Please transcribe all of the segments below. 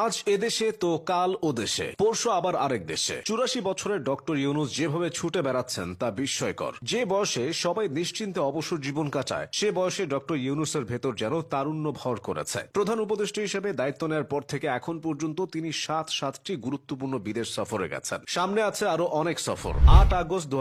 আজ এদেশে তো কাল ও দেশে। পরশু আবার আরেক দেশে। চুরাশি বছরের ডক্টর ইউনুস যেভাবে ছুটে বেড়াচ্ছেন, তা বিস্ময়কর। যে বয়সে সবাই নিশ্চিন্তে অবসর জীবন কাটায়, সে বয়সে ডক্টর ইউনুসের ভেতর যেন তারুণ্য ভর করেছে। প্রধান উপদেষ্টা হিসেবে দায়িত্ব নেওয়ার পর থেকে এখন পর্যন্ত তিনি সাত সাতটি গুরুত্বপূর্ণ বিদেশ সফরে গেছেন। সামনে আছে আরও অনেক সফর। আট আগস্ট দু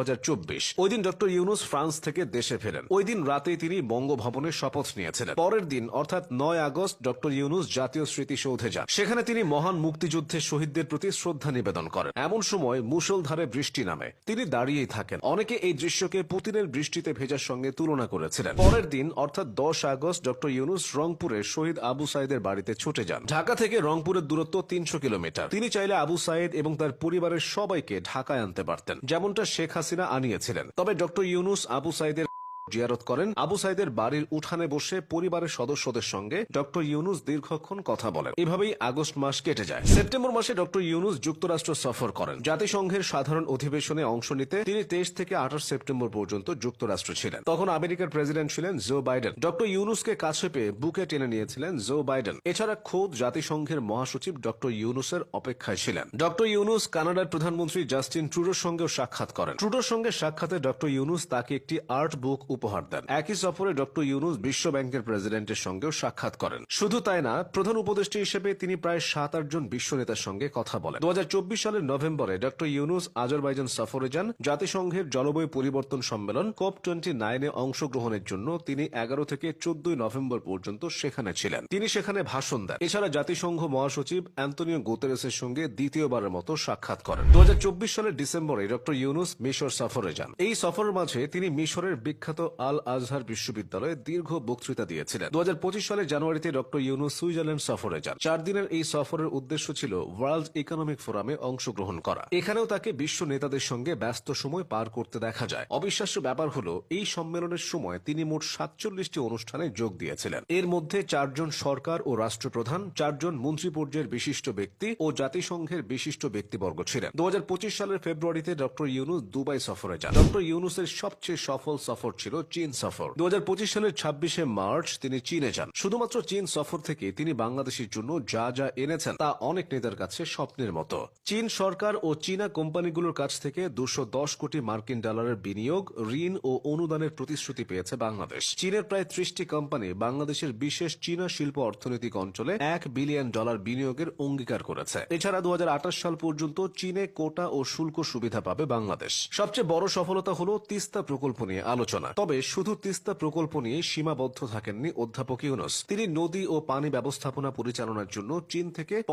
ওই দিন ডক্টর ইউনুস ফ্রান্স থেকে দেশে ফেরেন। ওই দিন রাতেই তিনি বঙ্গভবনে শপথ নিয়েছিলেন। পরের দিন, অর্থাৎ নয় আগস্ট, ডক্টর ইউনুস জাতীয় স্মৃতিসৌধে যান। সেখানে তিনি মহান মুক্তিযুদ্ধে শহীদদের প্রতি শ্রদ্ধা নিবেদন করেন। এমন সময় মুসলধারে বৃষ্টি নামে। তিনি দাঁড়িয়েই থাকেন। অনেকে এই দৃশ্যকে পুতিনের বৃষ্টিতে ভেজার সঙ্গে তুলনা করেছিলেন। পরের দিন, অর্থাৎ দশ আগস্ট, ডক্টর ইউনুস রংপুরে শহীদ আবু সাইদের বাড়িতে ছুটে যান। ঢাকা থেকে রংপুরের দূরত্ব তিনশো কিলোমিটার। তিনি চাইলে আবু সাইদ এবং তার পরিবারের সবাইকে ঢাকায় আনতে পারতেন, যেমনটা শেখ হাসিনা আনিয়েছিলেন। তবে ডক্টর ইউনুস আবু সাইদের জিয়ারত করেন আবু সাইদের বাড়ির উঠানে বসে পরিবারের সদস্যদের সঙ্গে ডক্টর ইউনুস দীর্ঘক্ষণ কথা বলেন। এভাবেই আগস্ট মাস কেটে যায়। সেপ্টেম্বর মাসে ডক্টর ইউনুস যুক্তরাষ্ট্র সফর করেন। জাতিসংঘের সাধারণ অধিবেশনে অংশ নিতে তিনি তেইশ থেকে আঠাশ সেপ্টেম্বর পর্যন্ত যুক্তরাষ্ট্র ছিলেন। তখন আমেরিকার প্রেসিডেন্ট ছিলেন জো বাইডেন। ডক্টর ইউনুসকে কাছে পেয়ে বুকে টেনে নিয়েছিলেন জো বাইডেন। এছাড়া খোদ জাতিসংঘের মহাসচিব ডক্টর ইউনুসের অপেক্ষায় ছিলেন। ডক্টর ইউনুস কানাডার প্রধানমন্ত্রী জাস্টিন ট্রুডোর সঙ্গেও সাক্ষাৎ করেন। ট্রুডোর সঙ্গে সাক্ষাতে ডক্টর ইউনুস তাকে একটি আর্ট বুক উপহার দেন। একই সফরে ডক্টর ইউনুস বিশ্ব ব্যাংকের প্রেসিডেন্টের সঙ্গেও সাক্ষাৎ করেন। শুধু তাই না, প্রধান উপদেষ্টা হিসেবে তিনি প্রায় সাত আট জন বিশ্ব নেতার সঙ্গে কথা বলেন। দু হাজার চব্বিশ সালের নভেম্বরে ডক্টর ইউনুস আজারবাইজান সফরে যান। জাতিসংঘের জলবায়ু পরিবর্তন সম্মেলন কোপ টোয়েন্টি নাইনে অংশগ্রহণের জন্য তিনি এগারো থেকে চোদ্দই নভেম্বর পর্যন্ত সেখানে ছিলেন। তিনি সেখানে ভাষণ দেন। এছাড়া জাতিসংঘ মহাসচিব অ্যান্তনিও গোতেরেসের সঙ্গে দ্বিতীয়বারের মতো সাক্ষাৎ করেন। দু হাজার চব্বিশ সালের ডিসেম্বরে ডক্টর ইউনুস মিশর সফরে যান। এই সফরের মাঝে তিনি মিশরের বিখ্যাত আল আজহার বিশ্ববিদ্যালয়ে দীর্ঘ বক্তৃতা দিয়েছিলেন। দু সালের জানুয়ারিতে ডক্টর ইউনুস সুইজারল্যান্ড সফরে যান। চার দিনের এই সফরের উদ্দেশ্য ছিল ওয়ার্ল্ড ইকোনমিক ফোরামে অংশগ্রহণ করা। এখানেও তাকে বিশ্ব নেতাদের সঙ্গে ব্যস্ত সময় পার করতে দেখা যায়। অবিশ্বাস্য ব্যাপার হলো, এই সম্মেলনের সময় তিনি মোট সাতচল্লিশটি অনুষ্ঠানে যোগ দিয়েছিলেন। এর মধ্যে চারজন সরকার ও রাষ্ট্রপ্রধান, চারজন মন্ত্রী পর্যায়ের বিশিষ্ট ব্যক্তি ও জাতিসংঘের বিশিষ্ট ব্যক্তিবর্গ ছিলেন। দু হাজার পঁচিশ সালের ফেব্রুয়ারিতে ডক্টর ইউনুস দুবাই সফরে যান। ডক্টর ইউনুসের সবচেয়ে সফল সফর ছিল চীন সফর। দুই হাজার পঁচিশ সালের ছাব্বিশে মার্চ তিনি চীনে যান। শুধুমাত্র চীন সফর থেকে তিনি বাংলাদেশের জন্য যা যা এনেছেন তা অনেক নেতার কাছে স্বপ্নের মতো। চীন সরকার ও চীনা কোম্পানিগুলোর কাছ থেকে দুশো কোটি মার্কিন ডলারের বিনিয়োগ, ঋণ ও অনুদানের প্রতিশ্রুতি পেয়েছে বাংলাদেশ। চীনের প্রায় ত্রিশটি কোম্পানি বাংলাদেশের বিশেষ চীনা শিল্প অর্থনৈতিক অঞ্চলে এক বিলিয়ন ডলার বিনিয়োগের অঙ্গীকার করেছে। এছাড়া দু হাজার আঠাশ সাল পর্যন্ত চীনে কোটা ও শুল্ক সুবিধা পাবে বাংলাদেশ। সবচেয়ে বড় সফলতা হল তিস্তা প্রকল্প নিয়ে আলোচনা। তবে শুধু তিস্তা প্রকল্প নিয়ে সীমাবদ্ধ থাকেননি অধ্যাপক ইউনুস। তিনি নদী ও পানি ব্যবস্থাপনা পরিচালনার জন্য চীন থেকে